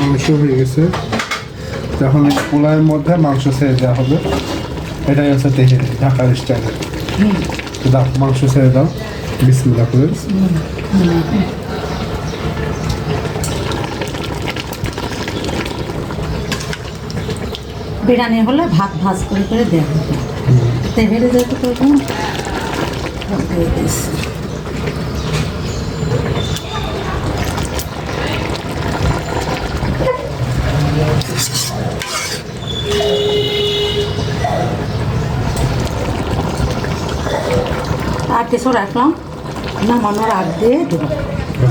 মাংস হয়ে গেছে। এখন এই মধ্যে মাংস ছেড়ে দেওয়া হবে। এটাই হচ্ছে তেহেরি ঢাকার স্টাইলে তো দাও মাংস ছেড়ে দাও। বিসমিল্লাহ করে। বিরিয়ানি হলে ভাত ভাজ করে করে দেওয়া হবে। তেহেরে যেহেতু করব আর কিছু রাখলাম। নামানোর আগ দিয়ে দেবো।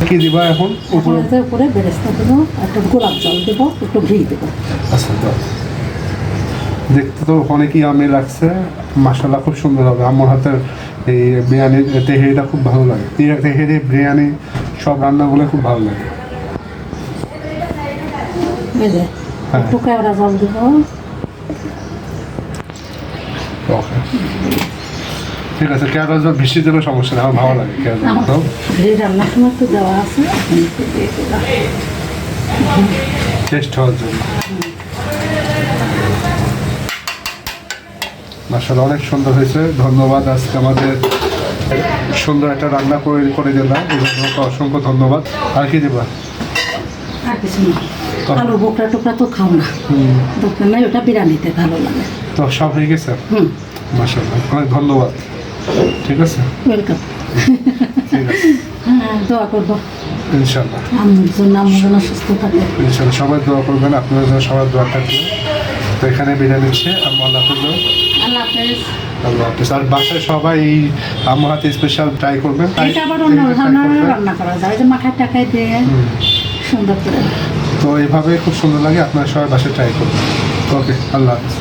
কি দিবা এখন? উপরে? উপরে বেরেস্তা দেবো একটু গোলাপ জল দেবো একটু ঘি দেবো। আচ্ছা দেখতে তো অনেকই আমি লাগছে। মাসালা খুব সুন্দর হবে। আমার হাতের এই বিরিয়ানি তেহেরিটা খুব ভালো লাগে। তেহেরি বিরিয়ানি সব রান্নাগুলো খুব ভালো লাগে। হ্যাঁ। একটু কেওড়া জল দেবো। ওকে ঠিক আছে কেয়ারা জল বৃষ্টি দিলেও সমস্যা নেই আমার ভালো লাগে কেয়ারা জল দাও রান্নার সময় একটু দেওয়া আছে। টেস্ট হওয়ার জন্য। মাসালা অনেক সুন্দর হয়েছে। ধন্যবাদ আজকে আমাদের সুন্দর একটা রান্না করে করে দিলাম। এই জন্য অসংখ্য ধন্যবাদ। আর কি দেবা? আর কিছু না। আলু বোকরা টোকরা তো খাও না। দোকান নাই ওটা বিরিয়ানিতে ভালো লাগে। তো সব হয়ে গেছে? হুম। মাসাল্লাহ অনেক ধন্যবাদ। ঠিক আছে? ওয়েলকাম ঠিক আছে। হ্যাঁ দোয়া করব। ইনশাল্লাহ। আমার জন্য আমার জন্য সুস্থ থাকে। ইনশাল্লাহ সবাই দোয়া করবেন আপনাদের জন্য সবার দোয়া থাকবে তো এখানে বিরিয়ানি হচ্ছে আমি আল্লাহ আল্লাহ হাফেজ। আল্লাহ হাফিজ। আর বাসায় সবাই এই আমার হাতে স্পেশাল ট্রাই করবেন। এটা আবার অন্য। রান্না করা যায়। যে টাকায় দিয়ে সুন্দর করে। তো এইভাবে খুব সুন্দর লাগে আপনারা সবাই বাসায় ট্রাই করবেন। ওকে আল্লাহ হাফিজ।